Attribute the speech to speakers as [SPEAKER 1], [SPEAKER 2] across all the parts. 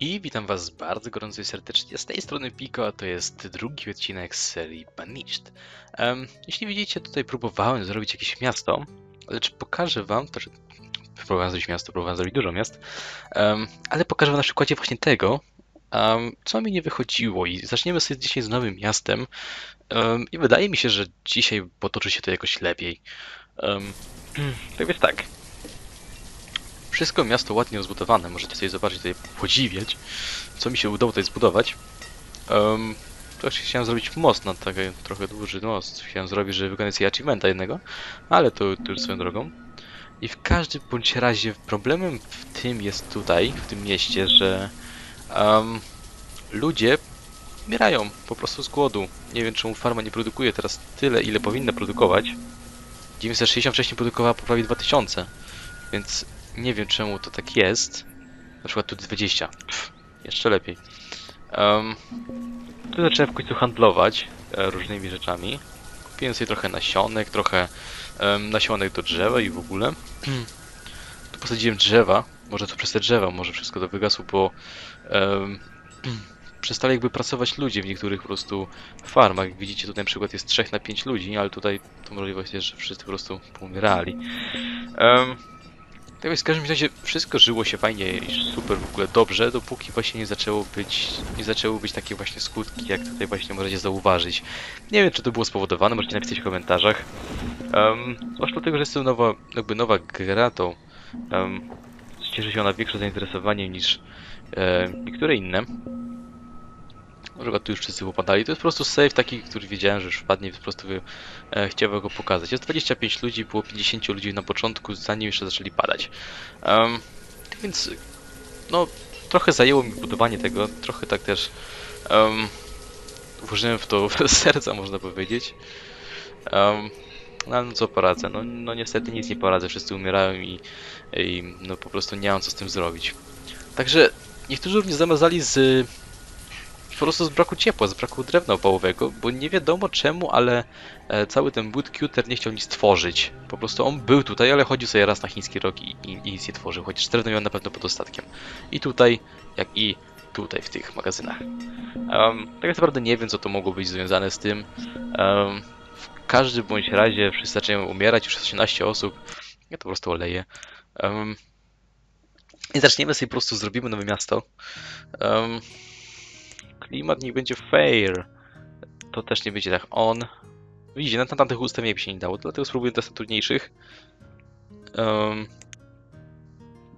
[SPEAKER 1] I witam was bardzo gorąco i serdecznie. Z tej strony Piko, a to jest drugi odcinek z serii Banished. Um, jeśli widzicie, tutaj próbowałem zrobić jakieś miasto, lecz pokażę wam, to znaczy próbowałem zrobić miasto, próbowałem zrobić dużo miast, um, ale pokażę wam na przykładzie właśnie tego, um, co mi nie wychodziło i zaczniemy sobie dzisiaj z nowym miastem i wydaje mi się, że dzisiaj potoczy się to jakoś lepiej. Um, tak więc tak, wszystko miasto ładnie rozbudowane, możecie sobie zobaczyć, tutaj podziwiać, co mi się udało tutaj zbudować. Um, też chciałem zrobić most na taki trochę dłuży most. Chciałem zrobić, żeby wykonać sobie achievementa jednego, ale to, to już swoją drogą. I w każdym bądź razie problemem w tym jest tutaj, w tym mieście, że um, ludzie umierają po prostu z głodu. Nie wiem czemu farma nie produkuje teraz tyle, ile powinna produkować. 960 wcześniej produkowała po prawie 2000, więc nie wiem czemu to tak jest. Na przykład tu 20. Pff, jeszcze lepiej. Um, tu zacząłem w końcu handlować e, różnymi rzeczami. Kupiłem sobie trochę nasionek, trochę um, nasionek do drzewa i w ogóle. tu posadziłem drzewa. Może to przez te drzewa, może wszystko to wygasło, bo um, przestali jakby pracować ludzie w niektórych po prostu farmach. Jak widzicie, tutaj na przykład jest 3 na 5 ludzi, ale tutaj to możliwość jest, że wszyscy po prostu pomierali. Um, tak więc w każdym razie wszystko żyło się fajnie i super w ogóle dobrze, dopóki właśnie nie zaczęło być, nie zaczęły być takie właśnie skutki, jak tutaj właśnie możecie zauważyć. Nie wiem, czy to było spowodowane, możecie napisać w komentarzach. Um, zwłaszcza dlatego, że jest to nowa, jakby nowa gra, to um, cieszy się ona większe zainteresowanie niż e, niektóre inne. Na przykład tu już wszyscy popadali. To jest po prostu save taki, który wiedziałem, że już wpadnie po prostu e, chciałem go pokazać. Jest 25 ludzi, było 50 ludzi na początku, zanim jeszcze zaczęli padać. Um, więc no, trochę zajęło mi budowanie tego, trochę tak też um, włożyłem w to serca, można powiedzieć. Um, no ale no co poradzę, no, no niestety nic nie poradzę, wszyscy umierają i, i no po prostu nie mam co z tym zrobić. Także niektórzy również zamazali z po prostu z braku ciepła, z braku drewna opałowego, bo nie wiadomo czemu, ale e, cały ten woodcutter nie chciał nic tworzyć. Po prostu on był tutaj, ale chodził sobie raz na chiński rok i, i, i nic nie tworzył, chociaż drewno miał na pewno pod dostatkiem. I tutaj, jak i tutaj w tych magazynach. Um, tak naprawdę nie wiem, co to mogło być związane z tym. Um, w każdym bądź razie wszyscy umierać, już 18 osób. Ja to po prostu oleję. Um, I zaczniemy sobie po prostu, zrobimy nowe miasto. Um, klimat niech będzie fair. To też nie będzie tak on. Widzicie, na tamtych ustawieniach by się nie dało, dlatego spróbuję na trudniejszych. Um,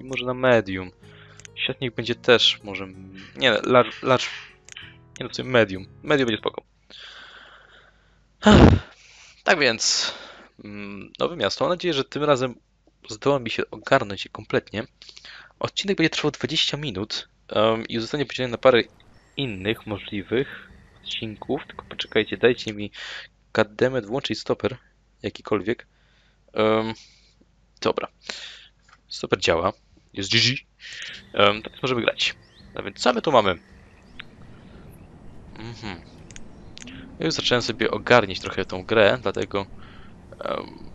[SPEAKER 1] I może na medium. Niech będzie też może... Nie, large... large nie no, w sumie medium. Medium będzie spoko. Tak więc... Mm, nowe miasto. Mam nadzieję, że tym razem zdoła mi się ogarnąć je kompletnie. Odcinek będzie trwał 20 minut um, i zostanie podzielony na parę innych możliwych odcinków, tylko poczekajcie, dajcie mi goddammit włączyć stoper, jakikolwiek. Um, dobra. Stoper działa. Jest GG. Um, teraz możemy grać. No więc co my tu mamy? Mhm. Ja już zacząłem sobie ogarniać trochę tą grę, dlatego um,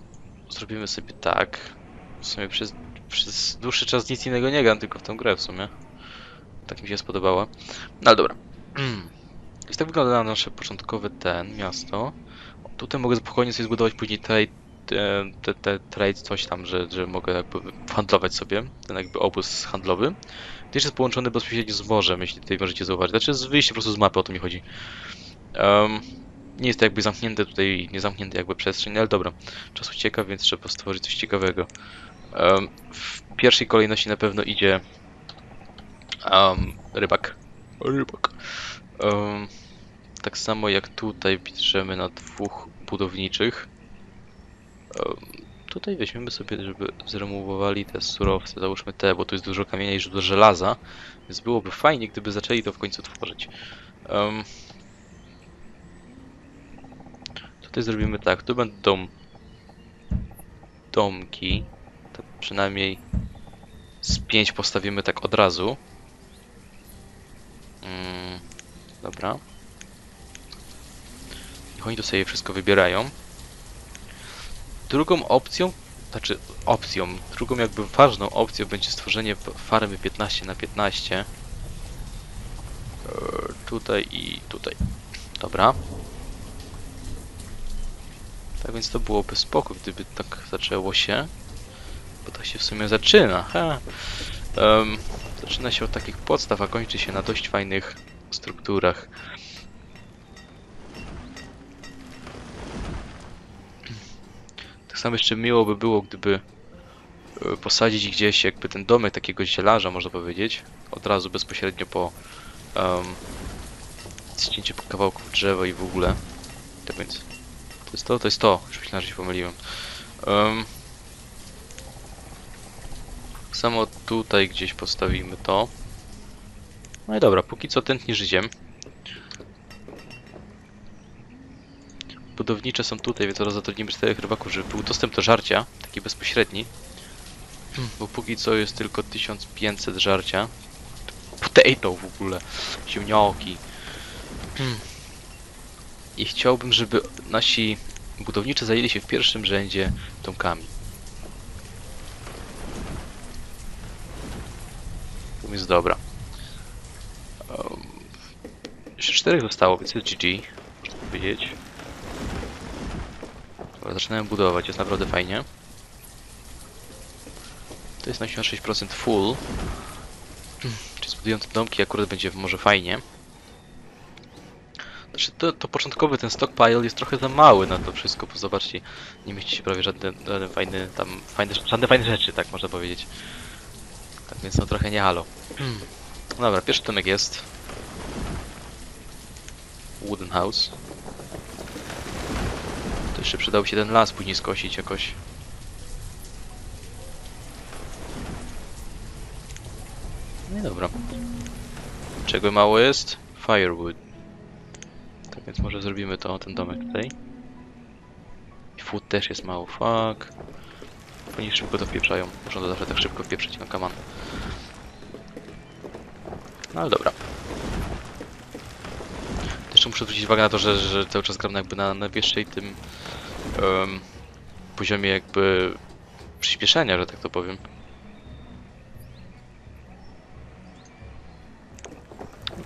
[SPEAKER 1] zrobimy sobie tak. W sumie przez, przez dłuższy czas nic innego nie gram, tylko w tą grę w sumie. Tak mi się spodobało. No ale dobra. Więc tak wygląda nasze początkowe ten miasto. Tutaj mogę spokojnie sobie zbudować później trade, te, te, trade coś tam, że, że mogę jakby handlować sobie, ten jakby obóz handlowy. To jest połączony bezpośrednio z morzem, jeśli tutaj możecie zauważyć. Znaczy z wyjście po prostu z mapy, o to mi chodzi. Um, nie jest to jakby zamknięte tutaj, nie zamknięte jakby przestrzeń, ale dobra. Czas ucieka, więc trzeba stworzyć coś ciekawego. Um, w pierwszej kolejności na pewno idzie um, rybak. Rybak. Um, tak samo jak tutaj piszemy na dwóch budowniczych. Um, tutaj weźmiemy sobie, żeby zremowowali te surowce, załóżmy te, bo tu jest dużo kamienia i dużo żelaza, więc byłoby fajnie, gdyby zaczęli to w końcu tworzyć. Um, tutaj zrobimy tak, tu będą domki, tak przynajmniej z pięć postawimy tak od razu. Mm, dobra. Niech oni to sobie wszystko wybierają. Drugą opcją, znaczy opcją, drugą jakby ważną opcją będzie stworzenie farmy 15 na 15 tutaj i tutaj. Dobra. Tak więc to byłoby spoko, gdyby tak zaczęło się. Bo tak się w sumie zaczyna. Ha. Zaczyna się od takich podstaw, a kończy się na dość fajnych strukturach. Tak samo jeszcze miło by było, gdyby e, posadzić gdzieś jakby ten domek takiego zielarza, można powiedzieć, od razu bezpośrednio po um, ścięciu kawałków drzewa i w ogóle. Tak więc to jest to, to jest to. Już myślałem, że się pomyliłem. Um, samo tutaj gdzieś postawimy to. No i dobra, póki co tętni życiem. Budownicze są tutaj, więc teraz zatrudnimy czterech rybaków, żeby był dostęp do żarcia, taki bezpośredni. Bo póki co jest tylko 1500 żarcia. Potato w ogóle, ziemnioki. I chciałbym, żeby nasi budowniczy zajęli się w pierwszym rzędzie domkami. Jest dobra. Um, jeszcze czterech zostało, więc jest GG, można powiedzieć. Dobra, budować, jest naprawdę fajnie. To jest na 86% full. Czyli zbudując domki akurat będzie może fajnie. Znaczy to, to początkowy ten stockpile jest trochę za mały na to wszystko, bo zobaczcie, nie mieści się prawie żaden, żaden fajny tam, fajne, żadne fajne rzeczy, tak można powiedzieć. Tak więc no trochę nie halo. No Dobra, pierwszy domek jest. Wooden house. To jeszcze przydałby się ten las później skosić jakoś. No i dobra. Czego mało jest? Firewood. Tak więc może zrobimy to, ten domek tutaj. I food też jest mało, fuck. Oni szybko to pieprzają. Muszą to zawsze tak szybko pieprzyć, no on. No ale dobra. Jeszcze muszę zwrócić uwagę na to, że, że cały czas gram jakby na najwyższej tym em, poziomie jakby przyspieszenia, że tak to powiem.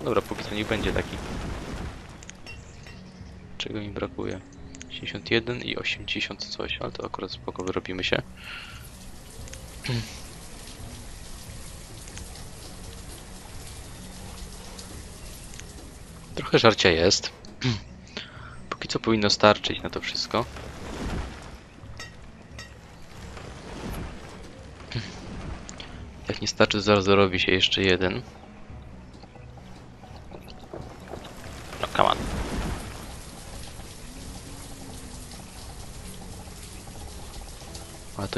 [SPEAKER 1] Dobra, póki co niech będzie taki. Czego mi brakuje? 71 i 80 coś, ale to akurat spoko, wyrobimy się. Trochę żarcia jest. Póki co powinno starczyć na to wszystko. Jak nie starczy, zaraz zarobi się jeszcze jeden.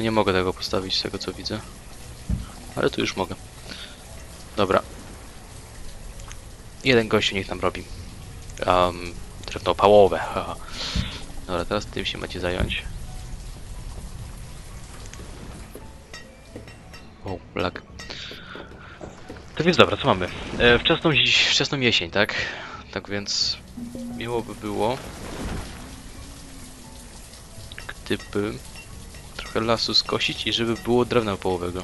[SPEAKER 1] Nie mogę tego postawić z tego co widzę. Ale tu już mogę. Dobra. Jeden gościu niech tam robi. Um, drewno opałowe. Dobra, teraz tym się macie zająć. O, lag. Tak więc dobra, co mamy? E, wczesną, wczesną jesień, tak? Tak więc miło by było, gdyby trochę lasu skosić i żeby było drewna połowego.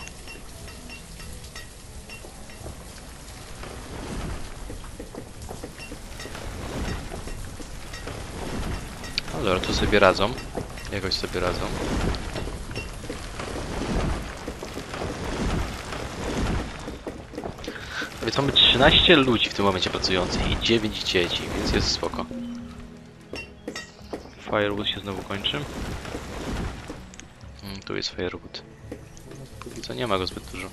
[SPEAKER 1] No dobra, to sobie radzą. Jakoś sobie radzą. Więc mamy 13 ludzi w tym momencie pracujących i 9 dzieci, więc jest spoko. Firewood się znowu kończy. Tu jest Firewood. No, Póki co nie ma go zbyt dużo.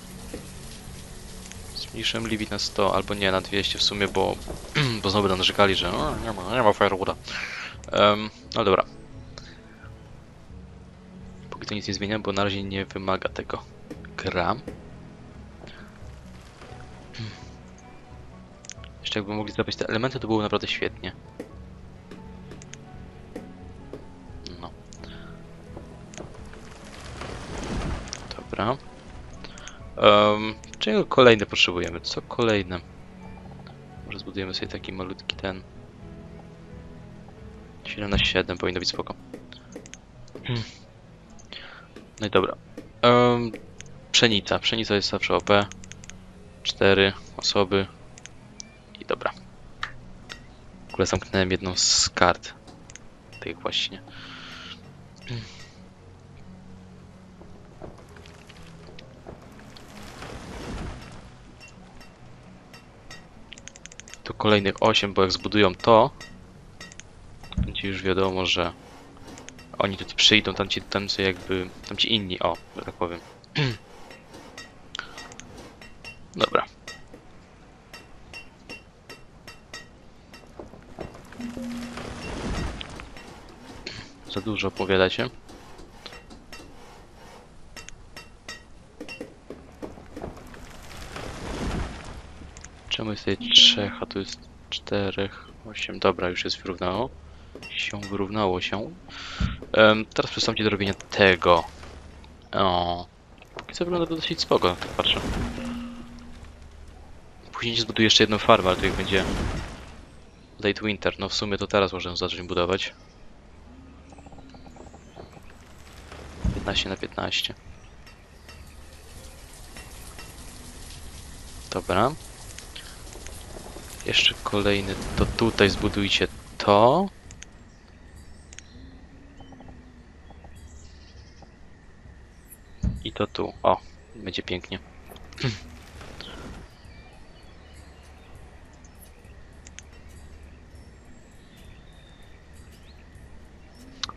[SPEAKER 1] Zmniejszyłem limit na 100, albo nie, na 200 w sumie, bo, bo znowu narzekali, że "O, nie ma, nie ma Firewooda. Um, no dobra. Póki co nic nie zmienia, bo na razie nie wymaga tego gra. Jeszcze jakby mogli zrobić te elementy, to było naprawdę świetnie. Dobra. Um, czego kolejne potrzebujemy? Co kolejne? Może zbudujemy sobie taki malutki ten. 7 na 7 powinno być spoko. Hmm. No i dobra. Um, pszenica. Pszenica jest zawsze OP. 4 osoby. dobra. W ogóle zamknąłem jedną z kart. Tych właśnie. Tu kolejnych 8, bo jak zbudują to, będzie już wiadomo, że oni tutaj przyjdą, tam ci, tam jakby, tam ci inni, o, że tak powiem. Dobra. Za dużo opowiadacie. Czemu jest tutaj trzech, a tu jest czterech, osiem. Dobra, już jest wyrównało. Się wyrównało się. Em, teraz przystąpię do robienia tego. O. Póki co wygląda to dosyć spoko, tak patrzę. Później zbuduję jeszcze jedną farmę, ale to jak będzie Late Winter. No w sumie to teraz możemy zacząć budować. 15 na 15. Dobra. Jeszcze kolejny, to tutaj zbudujcie to. I to tu. O, będzie pięknie.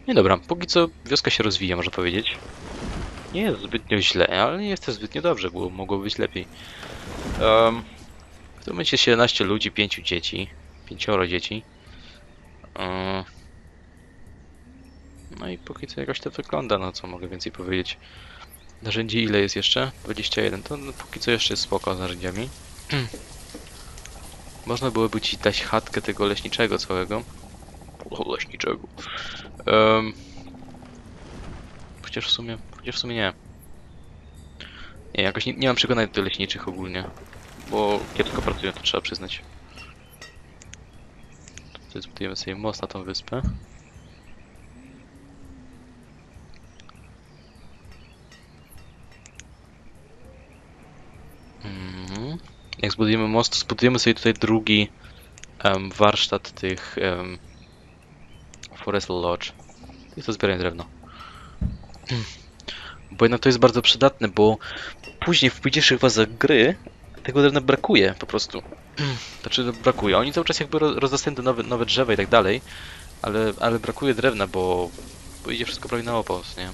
[SPEAKER 1] Nie dobra, póki co wioska się rozwija, można powiedzieć. Nie jest zbytnio źle, ale nie jest też zbytnio dobrze, było mogło być lepiej. Um, w tym momencie 17 ludzi, 5 dzieci, 5 dzieci. Um, no i póki co jakoś to wygląda, no co mogę więcej powiedzieć. Narzędzi ile jest jeszcze? 21, to no, póki co jeszcze jest spoko z narzędziami. Można byłoby ci dać chatkę tego leśniczego całego. O, leśniczego. Um, chociaż w sumie, chociaż w sumie nie. Nie, jakoś nie, nie mam przekonań do leśniczych ogólnie. Kiepsko pracują, to trzeba przyznać. Tutaj zbudujemy sobie most na tą wyspę. Mhm. Jak zbudujemy most, zbudujemy sobie tutaj drugi em, warsztat tych em, Forestal Lodge. Jest to zbieranie drewno. Bo jednak to jest bardzo przydatne, bo później w późniejszych fazach gry tego drewna brakuje po prostu. Znaczy brakuje. Oni cały czas jakby ro- rozrastają te nowe, nowe drzewa i tak dalej, ale, ale brakuje drewna, bo, bo idzie wszystko prawie na opos, nie?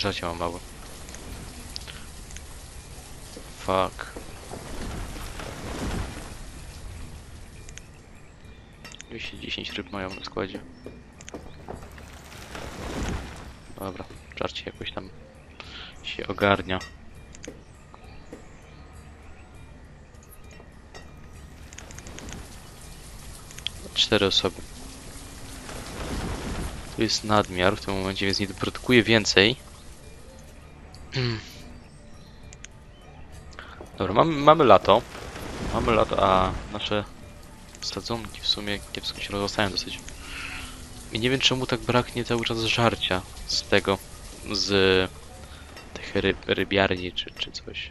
[SPEAKER 1] Trochę mam małe. Fuck. 210 ryb mają na składzie. Dobra, żarcie jakoś tam się ogarnia. Cztery osoby. Tu jest nadmiar w tym momencie, więc nie produkuje więcej. Dobra, mamy, mamy lato. Mamy lato, a nasze sadzonki w sumie kiepsko się rozrastają dosyć. I nie wiem czemu tak braknie cały czas żarcia z tego, z ryb, rybiarni czy, czy coś.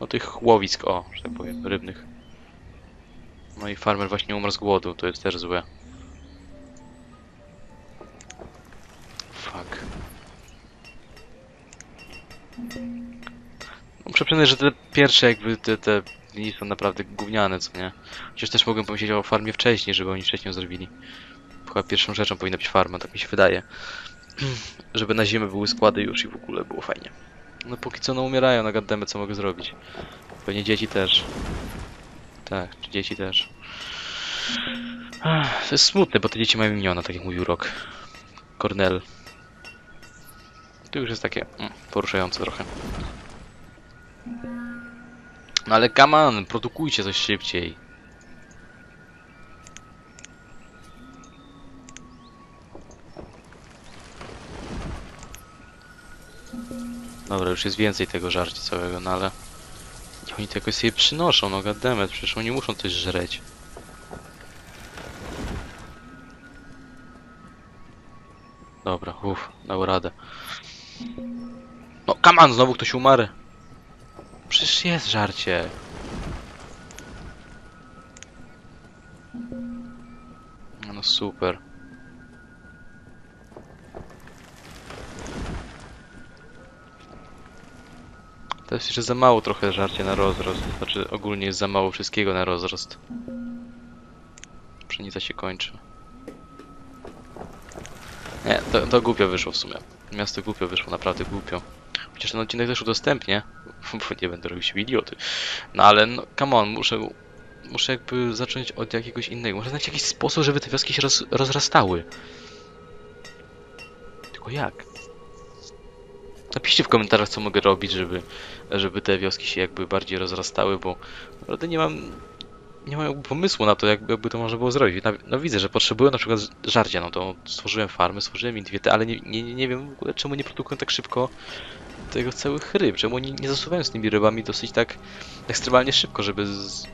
[SPEAKER 1] No tych łowisk, o, że tak powiem, rybnych. No i farmer właśnie umarł z głodu, to jest też złe. Fuck. No, przyznać, że te pierwsze jakby te, te dni są naprawdę gówniane, co nie? Chociaż też mogłem pomyśleć o farmie wcześniej, żeby oni wcześniej ją zrobili. Chyba pierwszą rzeczą powinna być farma, tak mi się wydaje. żeby na zimę były składy już i w ogóle było fajnie. No póki co no umierają, nagadamy co mogę zrobić. Pewnie dzieci też. Tak, dzieci też. To jest smutne, bo te dzieci mają imiona, tak jak mówił Rok. Cornell. To już jest takie mm, poruszające trochę. No ale on, produkujcie coś szybciej. Dobra, już jest więcej tego żarcia całego, no ale... Oni to jakoś sobie przynoszą, no goddammit, przecież oni muszą coś żreć. Dobra, uff, dał radę. No, on, znowu ktoś umarł. przecież jest żarcie. No super. To jest jeszcze za mało trochę żarcia na rozrost. Znaczy ogólnie jest za mało wszystkiego na rozrost. Pszenica się kończy. Nie, to, to głupio wyszło w sumie. Miasto głupio wyszło, naprawdę głupio. Chociaż ten odcinek też udostępnię, bo nie będę robił się idioty. No ale no, come on, muszę, muszę jakby zacząć od jakiegoś innego. Muszę znaleźć jakiś sposób, żeby te wioski się roz, rozrastały. Tylko jak? Napiszcie w komentarzach, co mogę robić, żeby, żeby te wioski się jakby bardziej rozrastały, bo naprawdę nie mam, nie mam pomysłu na to, jakby, jakby to można było zrobić. No, no widzę, że potrzebuję na przykład żarcia, no to stworzyłem farmy, stworzyłem im dwie te, ale nie, nie, nie wiem w ogóle, czemu nie produkują tak szybko tego całych ryb, czemu oni nie zasuwają z tymi rybami dosyć tak ekstremalnie szybko, żeby z...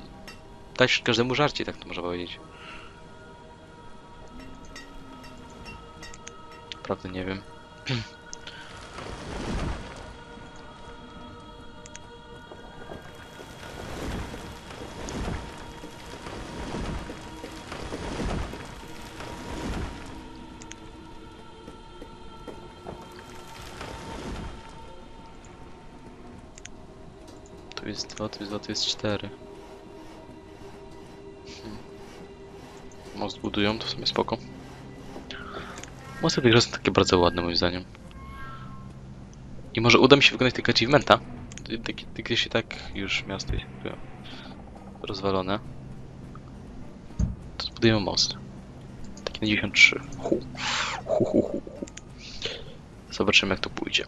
[SPEAKER 1] dać każdemu żarcie, tak to można powiedzieć. Naprawdę nie wiem. Tu jest dwa, tu jest dwa, tu jest cztery. Hmm. Most budują, to w sumie spoko. Mosty tych są takie bardzo ładne moim zdaniem. I może uda mi się wykonać tego achievementa. Gdzieś i tak już miasto jest rozwalone. To zbudujemy most. Taki na 93. Hu. Hu, hu, hu. Zobaczymy jak to pójdzie.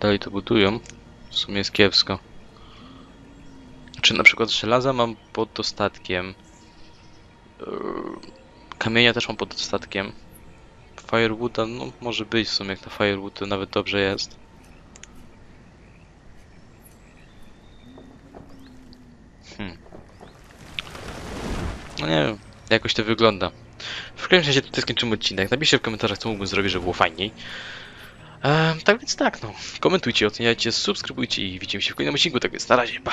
[SPEAKER 1] Dalej to budują. W sumie jest kiepsko. Czy na przykład żelaza mam pod dostatkiem. Yy, Kamienia też mam pod dostatkiem. Firewooda, no może być w sumie jak na Firewood to nawet dobrze jest. Hmm. No nie wiem, jakoś to wygląda. W każdym razie tutaj skończymy odcinek. Napiszcie w komentarzach co mógłbym zrobić, żeby było fajniej. Tak więc tak, no. Komentujcie, oceniajcie, subskrybujcie i widzimy się w kolejnym odcinku. Tak więc na razie, pa!